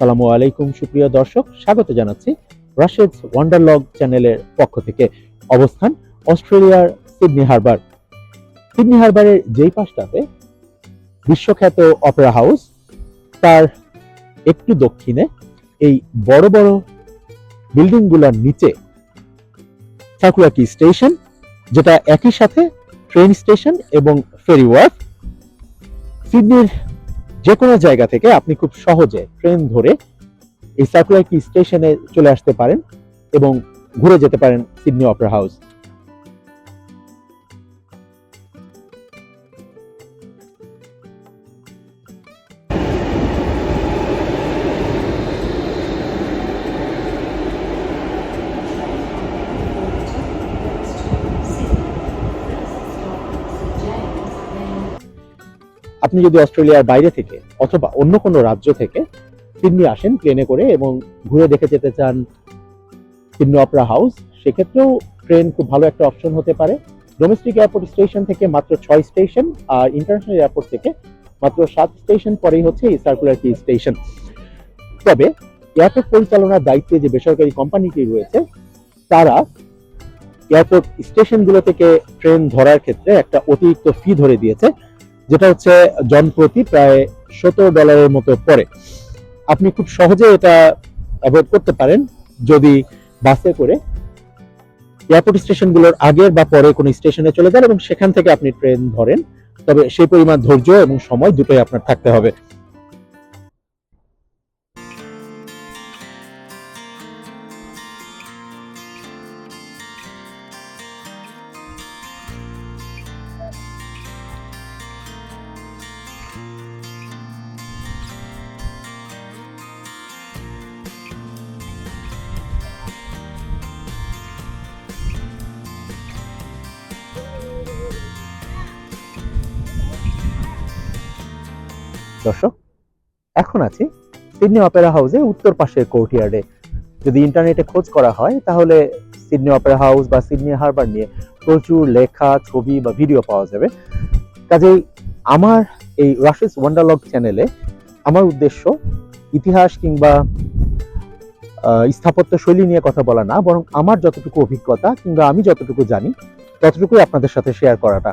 আসসালামু আলাইকুম, সুপ্রিয় দর্শক। স্বাগত জানাচ্ছি রাশেদ ওয়ান্ডারলগ চ্যানেলের পক্ষ থেকে। অবস্থান অস্ট্রেলিয়ার সিডনি হারবার। সিডনি হারবারের যেই পাশটাতে বিশ্বখ্যাত অপেরা হাউস, তার একটু দক্ষিণে এই বড় বড় বিল্ডিংগুলোর নিচে সাকুরাকি স্টেশন, যেটা একই সাথে ট্রেন স্টেশন এবং ফেরি ওয়ার্ক সিডনির যে কোনো জায়গা থেকে আপনি খুব সহজে ট্রেন ধরে এই সাকুরাকি স্টেশনে চলে আসতে পারেন এবং ঘুরে যেতে পারেন সিডনি অপেরা হাউস আপনি যদি অস্ট্রেলিয়ার বাইরে থেকে অথবা অন্য কোনো রাজ্য থেকে সিডনি আসেন প্লেনে করে এবং ঘুরে দেখে যেতে চান সিডনি অপেরা হাউস, সেক্ষেত্রেও ট্রেন খুব ভালো একটা অপশন হতে পারে। ডোমেস্টিক এয়ারপোর্ট স্টেশন থেকে মাত্র ছয় স্টেশন আর ইন্টারন্যাশনাল এয়ারপোর্ট থেকে মাত্র সাত স্টেশন পরেই হচ্ছে এই সার্কুলার কি স্টেশন তবে এয়ারপোর্ট পরিচালনার দায়িত্বে যে বেসরকারি কোম্পানিটি রয়েছে, তারা এয়ারপোর্ট স্টেশনগুলো থেকে ট্রেন ধরার ক্ষেত্রে একটা অতিরিক্ত ফি ধরে দিয়েছে। যেটা হচ্ছে জনপ্রতি প্রায় সতেরো ডলারের মতো পরে আপনি খুব সহজে এটা অ্যাভয়েড করতে পারেন যদি বাসে করে এয়ারপোর্ট স্টেশনগুলোর আগের বা পরে কোনো স্টেশনে চলে যান এবং সেখান থেকে আপনি ট্রেন ধরেন। তবে সেই পরিমাণ ধৈর্য এবং সময় দুটোই আপনার থাকতে হবে। দর্শক, এখন আছি সিডনি অপেরা হাউসে উত্তর পাশের কোর্টইয়ার্ডে। যদি ইন্টারনেটে খোঁজ করা হয়, তাহলে সিডনি অপেরা হাউস বা সিডনি হারবার নিয়ে প্রচুর লেখা, ছবি বা ভিডিও পাওয়া যাবে। কাজেই আমার এই রাশিস ওয়ান্ডারলগ চ্যানেলে আমার উদ্দেশ্য ইতিহাস কিংবা স্থাপত্য শৈলী নিয়ে কথা বলা না, বরং আমার যতটুকু অভিজ্ঞতা কিংবা আমি যতটুকু জানি, ততটুকুই আপনাদের সাথে শেয়ার করাটা।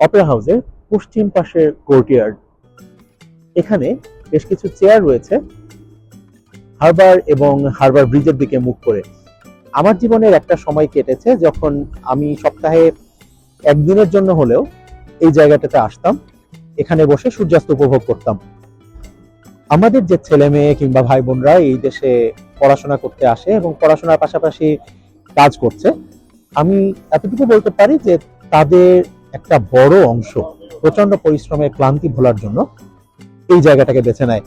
অপেরা হাউসের পশ্চিম পাশের কোর্টইয়ার্ড এখানে বেশ কিছু চেয়ার রয়েছে। হারবার এবং হারবার ব্রিজের দিকে মুখ করে। আমার জীবনের একটা সময় কেটেছে যখন আমি সপ্তাহে একদিনের জন্য হলেও এই জায়গাটাতে আসতাম। এখানে বসে সূর্যাস্ত উপভোগ করতাম। আমাদের যে ছেলে মেয়ে কিংবা ভাই বোনরা এই দেশে পড়াশোনা করতে আসে এবং পড়াশোনার পাশাপাশি কাজ করছে, আমি এতটুকু বলতে পারি যে তাদের একটা বড় অংশ প্রচণ্ড পরিশ্রমের ক্লান্তি ভোলার জন্য এই জায়গাটাকে বেছে নেয়।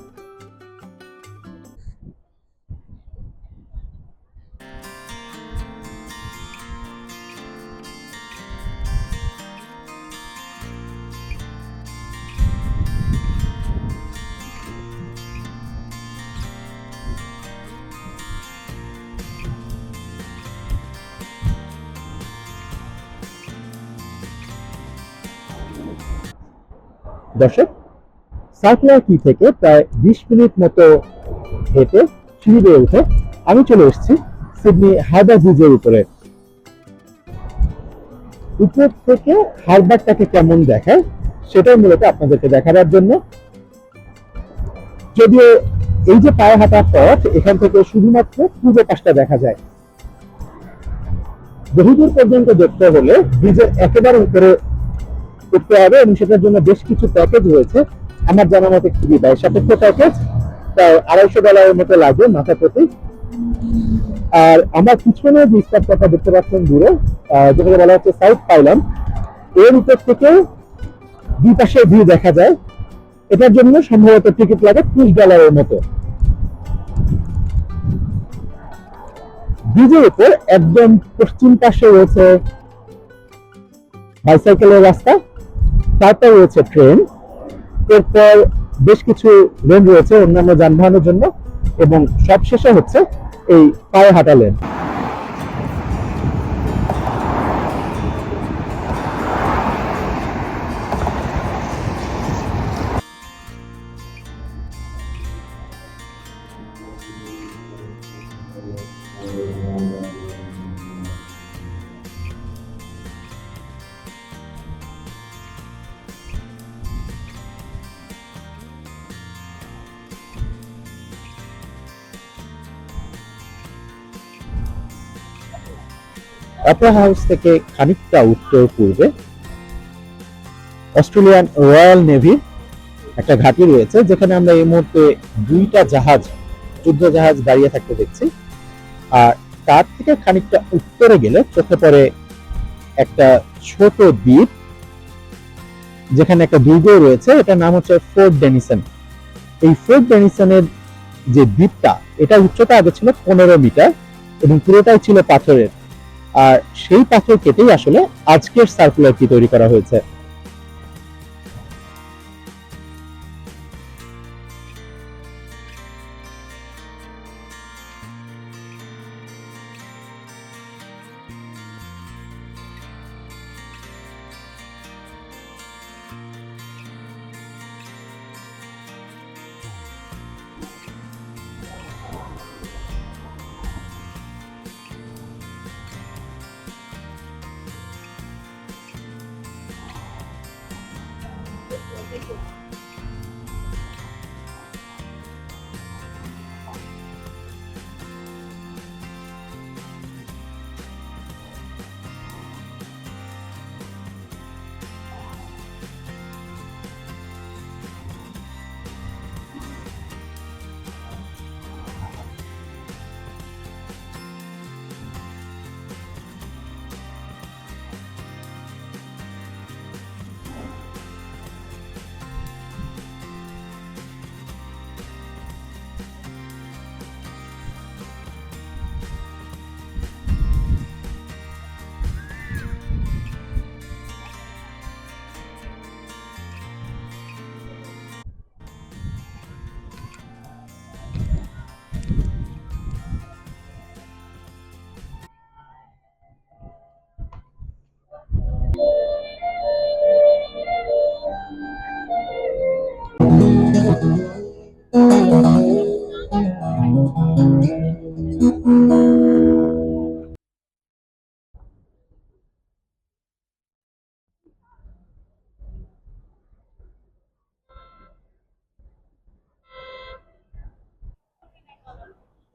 দর্শক সার্কুলার কি থেকে প্রায় বিশ মিনিট মতো হেঁটে সিঁড়ি বেয়ে উঠে আমি চলে এসেছি সিডনি হারবার ব্রিজের উপরে। উপর থেকে হারবারটাকে কেমন দেখায়, সেটাই মূলত আপনাদেরকে দেখাবার জন্য। যদিও এই যে পায়ে হাঁটার পথ, এখান থেকে শুধুমাত্র পূর্ব পাশটা দেখা যায়। বহুদূর পর্যন্ত দেখতে হলে ব্রিজের একেবারে উপরে করতে হবে এবং সেটার জন্য বেশ কিছু প্যাকেজ রয়েছে। আমার জানা মতে খুবই ব্যয় সাপেক্ষ প্যাকেজ প্রায় আড়াইশো ডলারের মতো লাগে মাথা প্রতি। আর আমার পিছনে যে স্টাফটা দেখতে পাচ্ছেন দূরে যেটাকে বলা হচ্ছে সাউথ পাইলাম এর উপর থেকে দুই পাশে ভিউ দেখা যায়। এটার জন্য সম্ভবত টিকিট লাগে ত্রিশ ডলারের মতো। ব্রিজের উপর একদম পশ্চিম পাশে রয়েছে বাইসাইকেলের রাস্তা। তারপর রয়েছে ট্রেন এরপর বেশ কিছু লেন রয়েছে অন্যান্য যানবাহনের জন্য এবং সবশেষে হচ্ছে এই পায়ে হাঁটা লেন অপেরা হাউস থেকে খানিকটা উত্তর পূর্বে অস্ট্রেলিয়ান রয়্যাল নেভি একটা ঘাঁটি রয়েছে, যেখানে আমরা এই মুহূর্তে দুইটা জাহাজ, যুদ্ধ জাহাজ দাঁড়িয়ে থাকতে দেখছি। আর তার থেকে খানিকটা উত্তরে গেলে চোখে পড়ে একটা ছোট দ্বীপ, যেখানে একটা দুর্গ রয়েছে, এটার নাম হচ্ছে ফোর্ট ডেনিসন। এই ফোর্ট ডেনিসনের যে দ্বীপটা এটা উচ্চতা আগে ছিল পনেরো মিটার এবং পুরোটাই ছিল পাথরের। আর সেই পাথর কেটেই আসলে আজকের সার্কুলারটি তৈরি করা হয়েছে।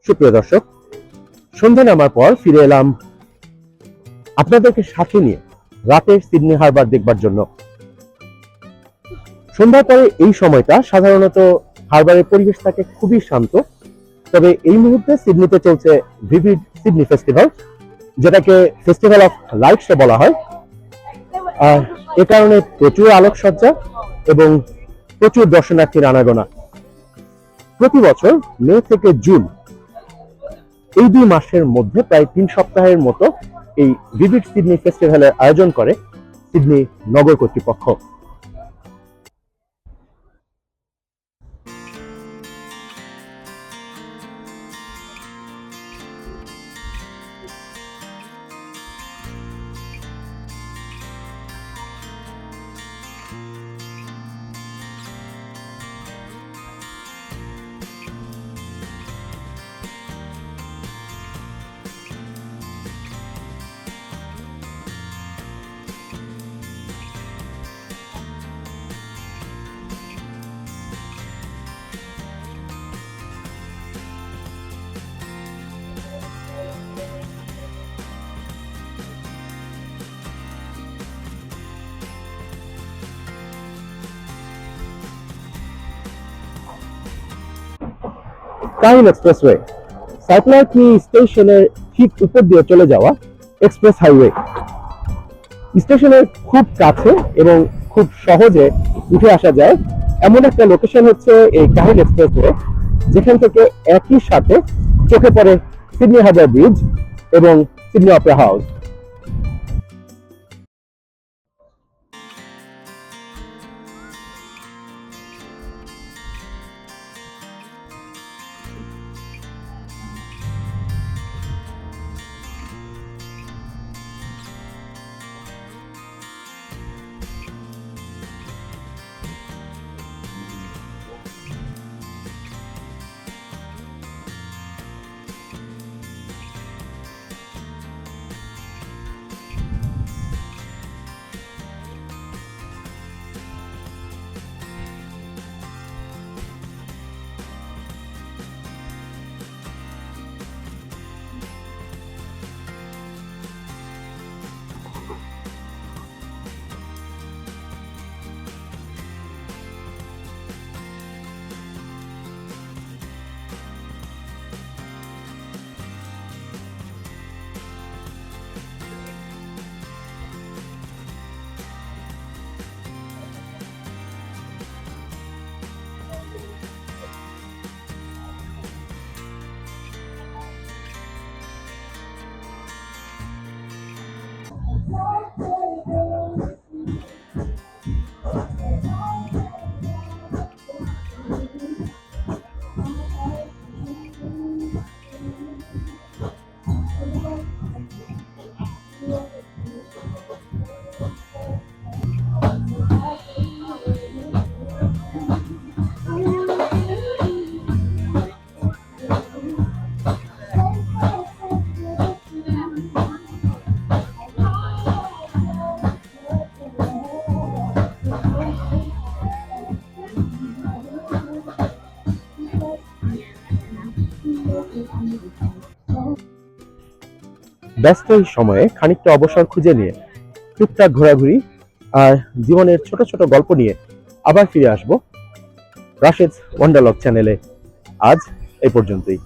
সুপ্রিয় দর্শক সন্ধ্যা নামার পর ফিরে এলাম আপনাদেরকে সাথে নিয়ে রাতের সিডনি হারবার দেখবার জন্য। সন্ধ্যার পরে এই সময়টা সাধারণত হারবারের পরিবেশ থাকে খুবই শান্ত, তবে এই মুহূর্তে সিডনিতে চলছে ভিভিড সিডনি ফেস্টিভ্যাল, যেটাকে ফেস্টিভ্যাল অফ লাইটসে বলা হয়। আর এ কারণে প্রচুর আলোকসজ্জা এবং প্রচুর দর্শনার্থীর আনাগোনা। প্রতি বছর মে থেকে জুন এই দুই মাসের মধ্যে প্রায় তিন সপ্তাহের মতো এই ভিভিড সিডনি ফেস্টিভ্যালের আয়োজন করে সিডনি নগর কর্তৃপক্ষ। কাহিল এক্সপ্রেসওয়ে সার্কুলার কি স্টেশনের ঠিক উপর দিয়ে চলে যাওয়া এক্সপ্রেস হাইওয়ে স্টেশনের খুব কাছে এবং খুব সহজে উঠে আসা যায়। এমন একটা লোকেশন হচ্ছে এই কাহিল এক্সপ্রেসওয়ে যেখান থেকে একই সাথে চোখে পড়ে সিডনি হাজার ব্রিজ এবং সিডনি অপেরা হাউস ব্যস্ত এই সময়ে খানিকটা অবসর খুঁজে নিয়ে টুকটাক ঘোরাঘুরি আর জীবনের ছোট ছোট গল্প নিয়ে আবার ফিরে আসব রাশেদ ওয়ান্ডারলক চ্যানেলে। আজ এই পর্যন্তই।